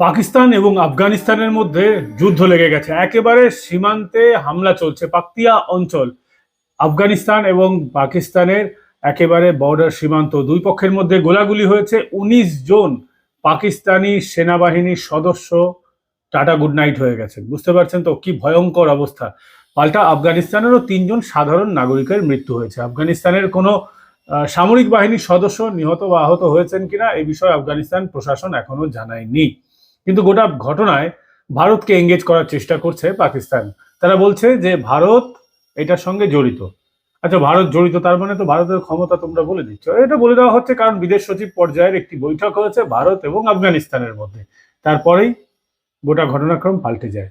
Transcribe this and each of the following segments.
পাকিস্তান এবং আফগানিস্তানের মধ্যে যুদ্ধ লেগে গেছে। একেবারে সীমান্তে হামলা চলছে পাকতিয়া অঞ্চল। আফগানিস্তান এবং পাকিস্তানের একেবারে বর্ডার সীমান্ত দুই পক্ষের মধ্যে গোলাগুলি হয়েছে। উনিশ জন পাকিস্তানি সেনাবাহিনীর সদস্য টাটা গুড নাইট হয়ে গেছে। বুঝতে পারছেন তো কি ভয়ঙ্কর অবস্থা? পাল্টা আফগানিস্তানেরও তিনজন সাধারণ নাগরিকের মৃত্যু হয়েছে। আফগানিস্তানের কোনো সামরিক বাহিনীর সদস্য নিহত বা আহত হয়েছেন কিনা এই বিষয়ে আফগানিস্তান প্রশাসন এখনও জানায়নি। কিন্তু গোটা ঘটনায় ভারতকে এঙ্গেজ করার চেষ্টা করছে পাকিস্তান। তারা বলছে যে ভারত এটার সঙ্গে জড়িত। আচ্ছা ভারত জড়িত তার মানে তো ভারতের ক্ষমতা তোমরা বলে দিচ্ছ। এটা বলে দেওয়া হচ্ছে কারণ বিদেশ সচিব পর্যায়ের একটি বৈঠক হয়েছে ভারত এবং আফগানিস্তানের মধ্যে। তারপরেই গোটা ঘটনাক্রম পাল্টে যায়।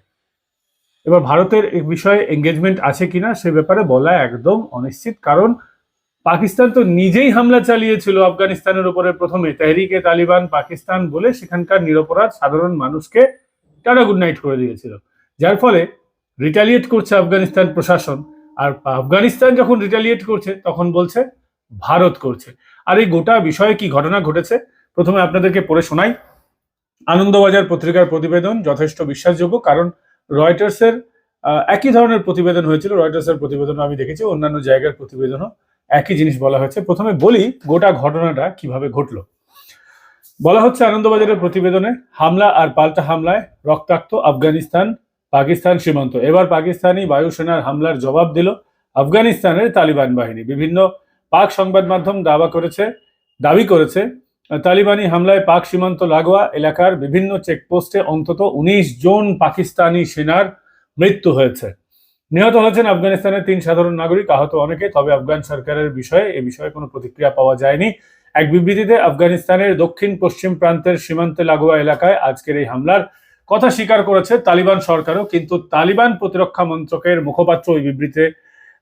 এবার ভারতের বিষয়ে এঙ্গেজমেন্ট আছে কিনা সে ব্যাপারে বলা একদম অনিশ্চিত। কারণ পাকিস্তান তো নিজেই হামলা চালিয়েছিল আফগানিস্তানের উপরে প্রথমে। তেহরিকে তালিবান পাকিস্তান বলে সেখানকার নিরপরাধ সাধারণ মানুষকে টাটা গুড নাইট করে দিয়েছিল। যার ফলে রিটালিয়েট করছে আফগানিস্তান প্রশাসন। আর আফগানিস্তান যখন রিটালিয়েট করছে, তখন বলছে ভারত করছে। আর এই গোটা বিষয়ে কি ঘটনা ঘটেছে, প্রথমে আপনাদেরকে পড়ে শোনাই। আনন্দবাজার পত্রিকার প্রতিবেদন যথেষ্ট বিশ্বাসযোগ্য, কারণ রয়টার্সের একই ধরনের প্রতিবেদন হয়েছিল। রয়টার্সের প্রতিবেদন আমি দেখেছি, অন্যান্য জায়গার প্রতিবেদনও। একই জিনিস বলা হয়েছে। প্রথমে বলি গোটা ঘটনাটা কীভাবে ঘটলো। বলা হচ্ছে আনন্দবাজারের প্রতিবেদনে হামলা আর পাল্টা হামলায় রক্তাক্ত আফগানিস্তান, পাকিস্তান সীমান্ত। এবার পাকিস্তানি বায়ুসেনার হামলার জবাব দিল আফগানিস্তানের তালিবান বাহিনী। বিভিন্ন পাক সংবাদ মাধ্যম দাবা করেছে, দাবি করেছে, তালিবানি হামলায় পাক সীমান্ত লাগোয়া এলাকার বিভিন্ন চেকপোস্টে অন্তত উনিশ জন পাকিস্তানি সেনার মৃত্যু হয়েছে। নিহত হয়েছেন আফগানিস্তানের তিন সাধারণ নাগরিক, আহত অনেকে, তবে আফগান সরকারের বিষয়ে, এ বিষয়ে কোনো প্রতিক্রিয়া পাওয়া যায়নি। এক বিবৃতিতে আফগানিস্তানের দক্ষিণ পশ্চিম প্রান্তের সীমান্তে লাগোয়া এলাকায় আজকের এই হামলার কথা স্বীকার করেছে তালিবান সরকারও, কিন্তু তালিবান প্রতিরক্ষা মন্ত্রকের মুখপাত্র ওই বিবৃতিতে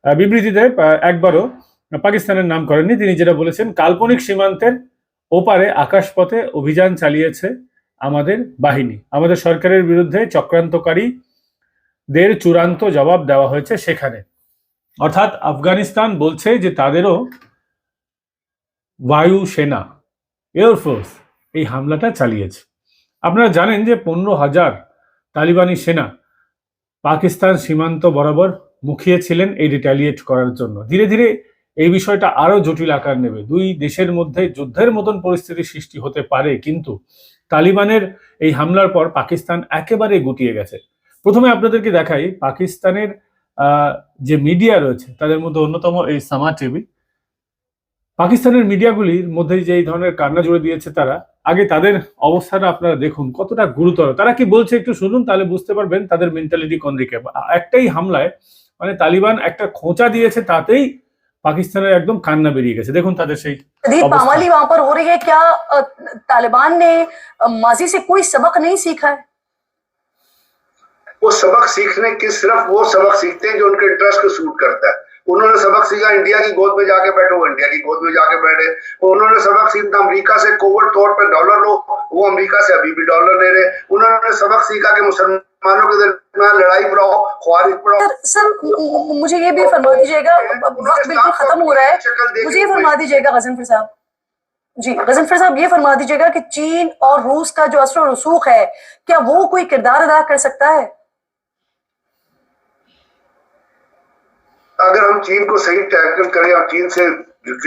বিবৃতিতে একবারও পাকিস্তানের নাম করেননি। তিনি যেটা বলেছেন, কাল্পনিক সীমান্তের ওপারে আকাশপথে অভিযান চালিয়েছে আমাদের বাহিনী। আমাদের সরকারের বিরুদ্ধে চক্রান্তকারী দের চূড়ান্ত জবাব দেওয়া হয়েছে সেখানে। অর্থাৎ আফগানিস্তান বলছে যে তাদেরও বায়ু সেনা এয়ারফোর্স এই হামলাটা চালিয়েছে। আপনারা জানেন যে পনেরো হাজার তালিবানি সেনা পাকিস্তান সীমান্ত বরাবর মুখিয়েছিলেন এই রিটালিয়েট করার জন্য। ধীরে ধীরে এই বিষয়টা আরও জটিল আকার নেবে। দুই দেশের মধ্যে যুদ্ধের মতন পরিস্থিতি সৃষ্টি হতে পারে, কিন্তু তালিবানের এই হামলার পর পাকিস্তান একেবারে গুটিয়ে গেছে। প্রথমে আপনাদেরকে দেখাই পাকিস্তানের আহ, যে মিডিয়া রয়েছে তাদের মধ্যে অন্যতম এই সামা টিভি পাকিস্তানের মিডিয়াগুলির মধ্যে যে এই ধরনের কান্না জুড়ে দিয়েছে তারা আগে তাদের অবস্থাটা আপনারা দেখুন কতটা গুরুতর তারা কি বলছে একটু শুনুন তাহলে বুঝতে পারবেন তাদের মেন্টালিটি কোন দিকে একটাই হামলায় মানে তালিবান একটা খোঁচা দিয়েছে তাতেই পাকিস্তানের একদম কান্না বেরিয়ে গেছে দেখুন তাদের সেই शदीद अवस्था। पामाली वहां पर हो रही है क्या अ, तालिबान ने अ, माजी से कोई सबक नहीं सीखा है وہ سبق سیکھنے کے صرف وہ سبق سیکھتے ہیں جو ان کے انٹرسٹ کو سوٹ کرتا ہے۔ انہوں نے سبق سیکھا انڈیا کی گود میں جا کے بیٹھو وہ انڈیا کی گود میں جا کے بیٹھے۔ انہوں نے سبق سیکھا امریکہ سے کووڈ طور پر ڈالر لو وہ امریکہ سے ابھی بھی ڈالر لے رہے۔ انہوں نے سبق سیکھا کہ مسلمانوں کے درمیان لڑائی پڑھاؤ خوارج پڑھاؤ سر مجھے یہ بھی فرما دیجیے گا وقت بالکل ختم ہو رہا ہے۔ مجھے یہ فرما دیجیے گا غزنفر صاحب۔ جی غزنفر صاحب یہ فرما دیجیے گا کہ چین اور روس کا جو اثر و رسوخ ہے کیا وہ کوئی کردار ادا کر سکتا ہے؟ اگر ہم چین کو صحیح ٹیکل کریں اور چین سے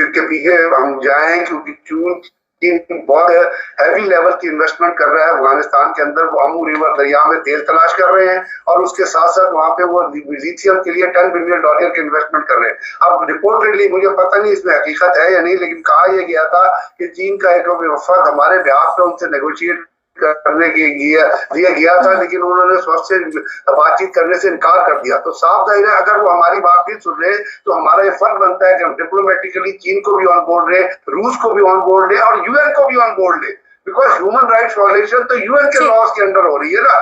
کے پیچھے ہم جائیں، کیونکہ چون چین بہت ہیوی لیول کی انویسٹمنٹ کر رہا ہے، افغانستان کے اندر وہ امو ریور دریا میں تیل تلاش کر رہے ہیں اور اس کے ساتھ ساتھ وہاں پہ وہ لیتھیم کے لیے ٹین بلین ڈالر کے انویسٹمنٹ کر رہے ہیں۔ اب رپورٹڈلی مجھے پتہ نہیں اس میں حقیقت ہے یا نہیں، لیکن کہا یہ گیا تھا کہ چین کا ایک وفد ہمارے بہاف پہ ان سے نیگوشیٹ کرنے کی گیا دیا گیا تھا ہاں۔ لیکن انہوں نے سوچ سے بات چیت کرنے سے انکار کر دیا۔ تو صاف ظاہر ہے اگر وہ ہماری بات چیت سن رہے تو ہمارا یہ فرق بنتا ہے کہ ہم ڈپلومیٹیکلی چین کو بھی آن بورڈ لیں روس کو بھی آن بورڈ لیں اور یو این کو بھی آن بورڈ لیں۔ بیکاز ہیومن رائٹس وائلیشن تو یو این کے جی۔ لاس کے انڈر ہو رہی ہے نا۔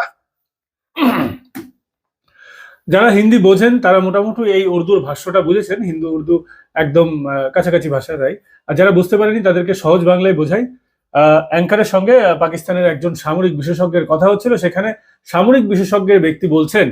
যারা হিন্দি বোঝেন তারা মোটামুটি এই উর্দুর ভাষ্যটা বুঝেছেন হিন্দু উর্দু একদম কাছাকাছি ভাষা তাই۔ আর যারা বুঝতে পারেনি তাদেরকে সহজ বাংলায় বোঝাই। অ্যাঙ্কারের সঙ্গে পাকিস্তানের একজন সামরিক বিশেষজ্ঞের কথা হচ্ছিল। সেখানে সামরিক বিশেষজ্ঞের ব্যক্তি বলছেন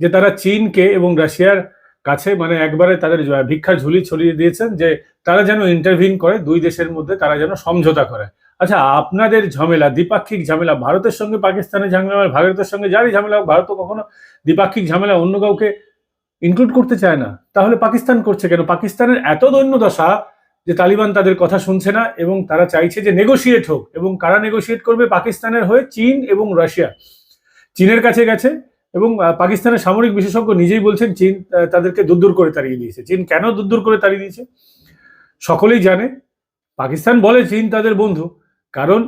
যে তারা চীনকে এবং রাশিয়ার কাছে মানে একবারে তাদের ভিক্ষার ঝুলি ছড়িয়ে দিয়েছেন যে তারা যেন ইন্টারভিন করে দুই দেশের মধ্যে তারা যেন সমঝোতা করে। আচ্ছা আপনাদের ঝামেলা দ্বিপাক্ষিক ঝামেলা ভারতের সঙ্গে পাকিস্তানের ঝামেলা ভারতের সঙ্গে যারই ঝামেলা হোক, ভারত কখনো দ্বিপাক্ষিক ঝামেলা অন্য কাউকে ইনক্লুড করতে চায় না। তাহলে পাকিস্তান করছে কেন? পাকিস্তানের এত দৈন্য দশা যে তালিবান তাদের কথা শুনছে না এবং তারা চাইছে যে নেগোশিয়েট হোক এবং কারা নেগোশিয়েট করবে? পাকিস্তানের হয়ে চীন এবং রাশিয়া। চীনের কাছে গেছে এবং পাকিস্তানের সামরিক বিশেষজ্ঞ নিজেই বলছেন চীন তাদেরকে দূর করে তাড়িয়ে দিয়েছে। চীন কেন দূর করে তাড়িয়ে দিয়েছে? সকলেই জানে, পাকিস্তান বলে চীন তাদের বন্ধু, কারণ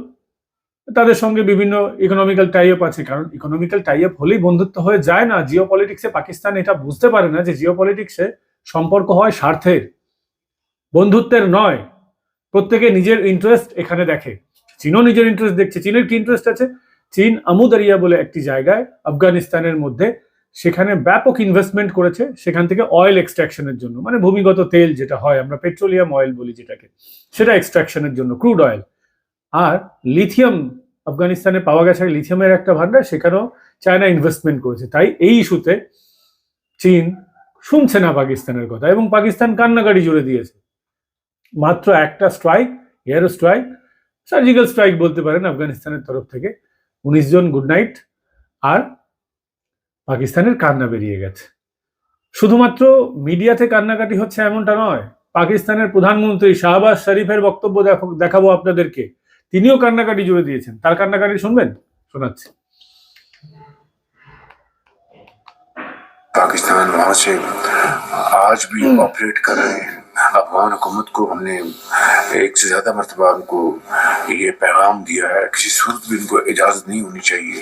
তাদের সঙ্গে বিভিন্ন ইকোনমিক্যাল টাই আপ আছে। কারণ ইকোনমিক্যাল টাই আপ হলেই বন্ধুত্ব হয়ে যায় না। জিও পলিটিক্সে পাকিস্তান এটা বুঝতে পারে না যে জিও পলিটিক্সে সম্পর্ক হয় স্বার্থের। বন্ধুত্বের নয়। প্রত্যেকে নিজের ইন্টারেস্ট এখানে দেখে। চীনও নিজের ইন্টারেস্ট দেখছে। চীনের কি ইন্টারেস্ট আছে? চীন আমুদারিয়া বলে একটি জায়গায়, আফগানিস্তানের মধ্যে, সেখানে ব্যাপক ইনভেস্টমেন্ট করেছে। সেখান থেকে অয়েল এক্সট্রাকশনের জন্য। মানে ভূমিগত তেল যেটা হয়, আমরা পেট্রোলিয়াম অয়েল বলি যেটাকে, সেটা এক্সট্রাকশনের জন্য ক্রুড অয়েল আর লিথিয়াম আফগানিস্তানে পাওয়া গেছে লিথিয়ামের একটা ভান্ডার সেখানেও চায়না ইনভেস্টমেন্ট করেছে। তাই এই ইস্যুতে চীন শুনছে না পাকিস্তানের কথা এবং পাকিস্তান কান্নাকাটি জুড়ে দিয়েছে। মাত্র একটা strike air strike surgical strike বলতে পারেন আফগানিস্তানের তরফ থেকে উনিশ জন গুড নাইট আর পাকিস্তানের কান্না বেরিয়ে গেছে শুধুমাত্র মিডিয়াতে কান্নাকাটি হচ্ছে এমনটা নয় পাকিস্তানের প্রধানমন্ত্রী শাহবাজ শরীফের বক্তব্য দেখো- দেখাবো আপনাদেরকে তিনিও কান্নাকাটি জুড়ে দিয়েছেন তার কান্নাকাটি শুনবেন শোনাচ্ছি पाकिस्तान वहाँ से आज भी ऑपरेट कर रहे हैं افغان حکومت کو، ہم نے ایک سے زیادہ مرتبہ ان کو یہ پیغام دیا ہے۔ کسی صورت بھی ان کو اجازت نہیں ہونی چاہیے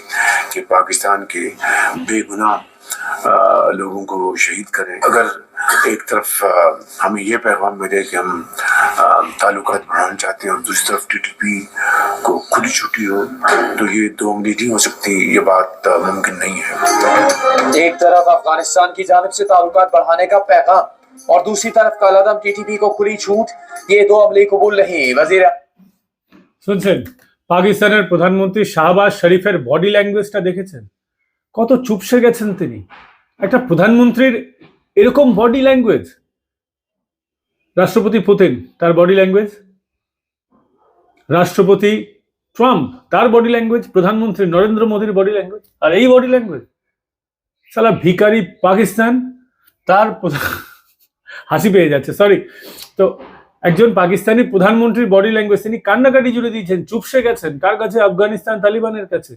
کہ پاکستان کے بے گناہ لوگوں کو شہید کریں۔ اگر ایک طرف ہمیں یہ پیغام ملے کہ ہم تعلقات بڑھانا چاہتے ہیں اور دوسری طرف ٹی ٹی پی کو کھلی چھٹی ہو، تو یہ دو انگلی نہیں ہو سکتی، یہ بات ممکن نہیں ہے۔ ایک طرف افغانستان کی جانب سے تعلقات بڑھانے کا پیغام और दूसरी तरफ कालादम टीटीपी को खुली छूट ये दो अमले कबूल नहीं वजीर শুনছেন পাকিস্তানের প্রধানমন্ত্রী শাহবাজ শরীফের বডি ল্যাঙ্গুয়েজটা দেখেছেন কত চুপসে গেছেন তিনি একটা প্রধানমন্ত্রীর এরকম বডি ল্যাঙ্গুয়েজ রাষ্ট্রপতি পুতিন তার বডি ল্যাঙ্গুয়েজ রাষ্ট্রপতি ট্রাম্প তার বডি ল্যাঙ্গুয়েজ প্রধানমন্ত্রী নরেন্দ্র মোদীর বডি ল্যাঙ্গুয়েজ আর এই বডি ল্যাঙ্গুয়েজ সালা ভিকারি পাকিস্তান তার প্রধান- হাসি পেয়ে যাচ্ছে সরি তো একজন পাকিস্তানি প্রধানমন্ত্রীর বডি ল্যাঙ্গুয়েজ তিনি কান্নাকাটি জুড়ে দিয়েছেন, চুপসে গেছেন। কার কাছে? আফগানিস্তান তালিবানের কাছে।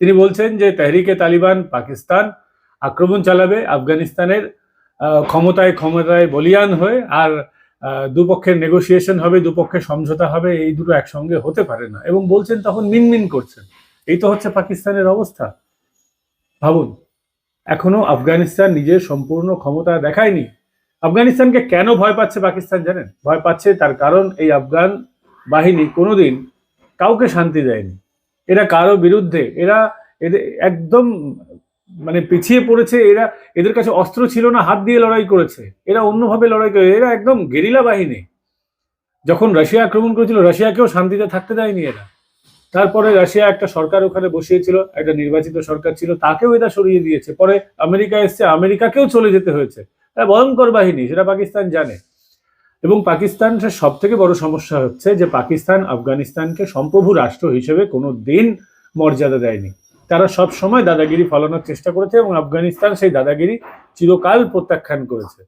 তিনি বলছেন যে, তেহরিকে তালিবান পাকিস্তান আক্রমণ চালাবে, আফগানিস্তানের ক্ষমতায় ক্ষমতায় বলিয়ান হয়ে, আর দুপক্ষের নেগোসিয়েশন হবে দুপক্ষের সমঝোতা হবে, এই দুটো একসঙ্গে হতে পারে না। এবং বলছেন, তখন মিনমিন করছেন। এই তো হচ্ছে পাকিস্তানের অবস্থা। ভাবুন, এখনও আফগানিস্তান নিজের সম্পূর্ণ ক্ষমতা দেখায়নি। আফগানিস্তানকে কেন ভয় পাচ্ছে পাকিস্তান জানেন? ভয় পাচ্ছে তার কারণ এই আফগান বাহিনী কোনোদিন কাউকে শান্তি দেয়নি। এরা কারও বিরুদ্ধে, এরা এদের একদম মানে পিছিয়ে পড়েছে, এরা এদের কাছে অস্ত্র ছিল না, হাত দিয়ে লড়াই করেছে। এরা অন্যভাবে লড়াই করে, এরা একদম গেরিলা বাহিনী। যখন রাশিয়া আক্রমণ করেছিল, রাশিয়াকেও শান্তিতে থাকতে দেয়নি এরা। তারপরে রাশিয়া একটা সরকার ওখানে বসিয়েছিল, একটা নির্বাচিত সরকার ছিল, তাকেও এরা সরিয়ে দিয়েছে। পরে আমেরিকা এসছে, আমেরিকাকেও চলে যেতে হয়েছে। ভয়ঙ্কর বাহিনী, সেটা পাকিস্তান জানে। এবং পাকিস্তান সব থেকে বড় সমস্যা হচ্ছে যে পাকিস্তান আফগানিস্তানকে সম্প্রভু রাষ্ট্র হিসেবে কোনো দিন মর্যাদা দেয়নি। তারা সব সময় দাদাগিরি ফলানোর চেষ্টা করেছে এবং আফগানিস্তান সেই দাদাগিরি চিরকাল প্রত্যাখ্যান করেছে।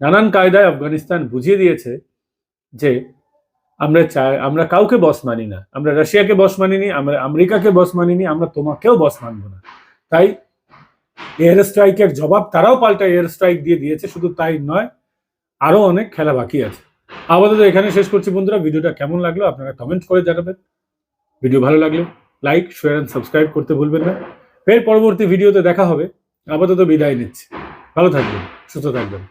নানান কায়দায় আফগানিস্তান বুঝিয়ে দিয়েছে যে আমরা চাই, আমরা কাউকে বস মানি না। আমরা রাশিয়াকে বস মানিনি, আমরা আমেরিকাকে বস মানিনি, আমরা তোমাকেও বস মানবো না। তাই এয়ার স্ট্রাইকের জবাব তারাও পাল্টা এয়ার স্ট্রাইক দিয়ে দিয়েছে, শুধু তাই নয় আরও অনেক খেলা বাকি আছে। আপাতত এখানে শেষ করছি বন্ধুরা, ভিডিওটা কেমন লাগল আপনারা কমেন্ট করে জানাবেন। ভিডিও ভালো লাগল লাইক শেয়ার অ্যান্ড সাবস্ক্রাইব করতে ভুলবেন না। ফের পরবর্তী ভিডিওতে দেখা হবে। আপাতত বিদায় নিচ্ছি। ভালো থাকবেন, সুস্থ থাকবেন।